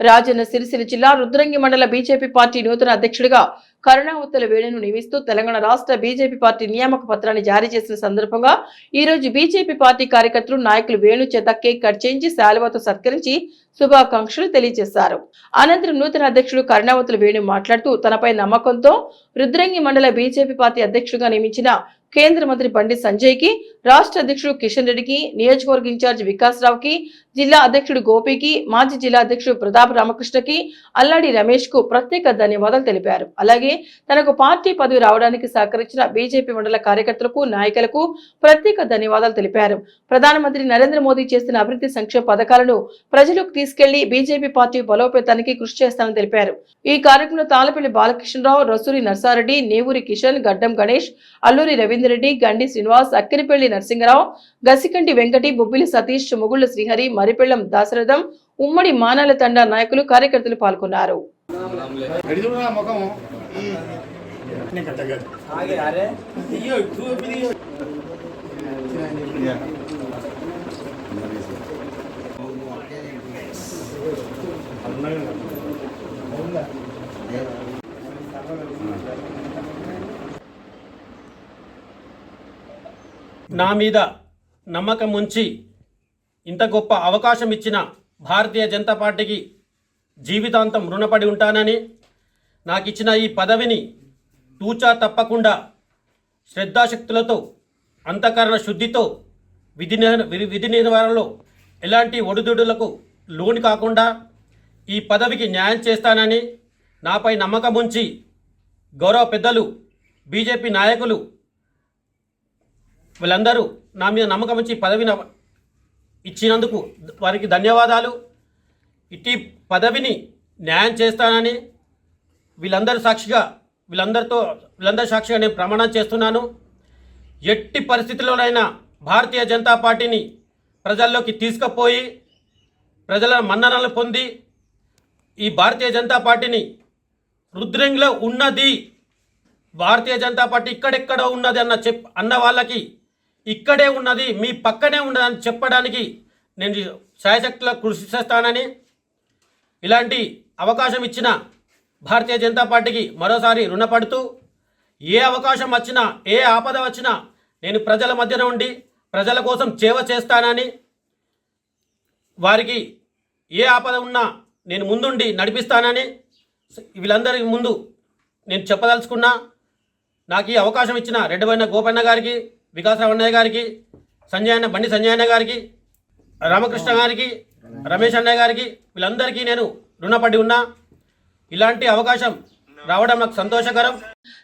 రాజన్న సిరిసిల్ల జిల్లా రుద్రంగి మండల BJP party నూతన అధ్యక్షుడిగా కరుణావతుల వేణును నియమిస్తూ తెలంగాణ రాష్ట్ర బీజేపీ పార్టీ నియామక పత్రాన్ని జారీ చేసిన సందర్భంగా ఈ రోజు బీజేపీ పార్టీ కార్యకర్తలు నాయకులు వేణు చేత కేక్ కట్ చేయించి శాలువాతో సత్కరించి శుభాకాంక్షలు తెలియజేశారు. అనంతరం నూతన అధ్యక్షుడు కరుణావతుల వేణు మాట్లాడుతూ తనపై నమ్మకంతో రుద్రంగి మండల బీజేపీ పార్టీ అధ్యక్షుడిగా నియమించిన కేంద్ర మంత్రి బండి సంజయ్కి రాష్ట్ర అధ్యక్షుడు కిషన్ రెడ్డికి నియోజకవర్గ ఇన్ఛార్జ్ వికాస్ రావుకి జిల్లా అధ్యక్షుడు గోపికి మాజీ జిల్లా అధ్యక్షుడు ప్రతాప్ రామకృష్ణకి అల్లాడి రమేష్కు ప్రత్యేక ధన్యవాదాలు తెలిపారు. అలాగే తనకు పార్టీ పదవి రావడానికి సహకరించిన బీజేపీ మండల కార్యకర్తలకు నాయకులకు ప్రత్యేక ధన్యవాదాలు తెలిపారు. ప్రధానమంత్రి నరేంద్ర మోదీ చేస్తున్న అభివృద్ధి సంక్షేమ పథకాలను ప్రజలకు తీసుకెళ్ళి బీజేపీ పార్టీ బలోపేతానికి కృషి చేస్తానని తెలిపారు. ఈ కార్యక్రమంలో తాళపల్లి బాలకృష్ణరావు రసూరి నర్సారెడ్డి నేవూరి కిషన్ గడ్డం గణేష్ అల్లూరి రవీందర్ రెడ్డి గండి శ్రీనివాస్ అక్కిరిపల్లి నరసింహరావు గసికంటి వెంకటి బొబ్బిలి సతీష్ ముగుళ్ళ శ్రీహరి మరిపెళ్ళం దాసరథం ఉమ్మడి మానాల తండా నాయకులు కార్యకర్తలు పాల్గొన్నారు. ఎడుచుకున్నా నా మీద నమ్మకం ఉంచి ఇంత గొప్ప అవకాశం ఇచ్చిన భారతీయ జనతా పార్టీకి జీవితాంతం రుణపడి ఉంటానని నాకు ఇచ్చిన ఈ పదవిని తూచా తప్పకుండా శ్రద్ధాశక్తులతో అంతఃకరణ శుద్ధితో విధి విధి- విధి నిర్వహణలో ఎలాంటి ఒడిదుడులకు లోను కాకుండా ఈ పదవికి న్యాయం చేస్తానని నాపై నమ్మకం ఉంచి గౌరవ పెద్దలు బీజేపీ నాయకులు వీళ్ళందరూ నా మీద నమ్మకం ఉంచి పదవిని ఇచ్చినందుకు వారికి ధన్యవాదాలు. ఇట్టి పదవిని న్యాయం చేస్తానని వీళ్ళందరి సాక్షిగా వీళ్ళందరితో వీళ్ళందరి సాక్షిగా నేను ప్రమాణం చేస్తున్నాను. ఎట్టి పరిస్థితుల్లోనైనా భారతీయ జనతా పార్టీని ప్రజల్లోకి తీసుకుపోయి ప్రజల మన్ననలు పొంది ఈ భారతీయ జనతా పార్టీని రుద్రంగిలో ఉన్నది భారతీయ జనతా పార్టీ ఇక్కడెక్కడో ఉన్నది అన్న చెప్ అన్న వాళ్ళకి ఇక్కడే ఉన్నది మీ పక్కనే ఉన్నదని చెప్పడానికి నేను శాయశక్తిలో కృషి చేస్తానని ఇలాంటి అవకాశం ఇచ్చిన భారతీయ జనతా పార్టీకి మరోసారి రుణపడుతూ ఏ అవకాశం వచ్చినా ఏ ఆపద వచ్చినా నేను ప్రజల మధ్యన ఉండి ప్రజల కోసం సేవ చేస్తానని వారికి ఏ ఆపద ఉన్నా నేను ముందుండి నడిపిస్తానని వీళ్ళందరి ముందు నేను చెప్పదలుచుకున్నా. నాకు ఈ అవకాశం ఇచ్చిన రెడ్డిపోయిన గోపన్న గారికి వికాస అన్నయ్య గారికి సంజయ్ అన్న బండి సంజయ్ అన్న గారికి రామకృష్ణ గారికి రమేష్ అన్నయ్య గారికి వీళ్ళందరికీ నేను రుణపడి ఉన్నా. ఇలాంటి అవకాశం రావడం నాకు సంతోషకరం.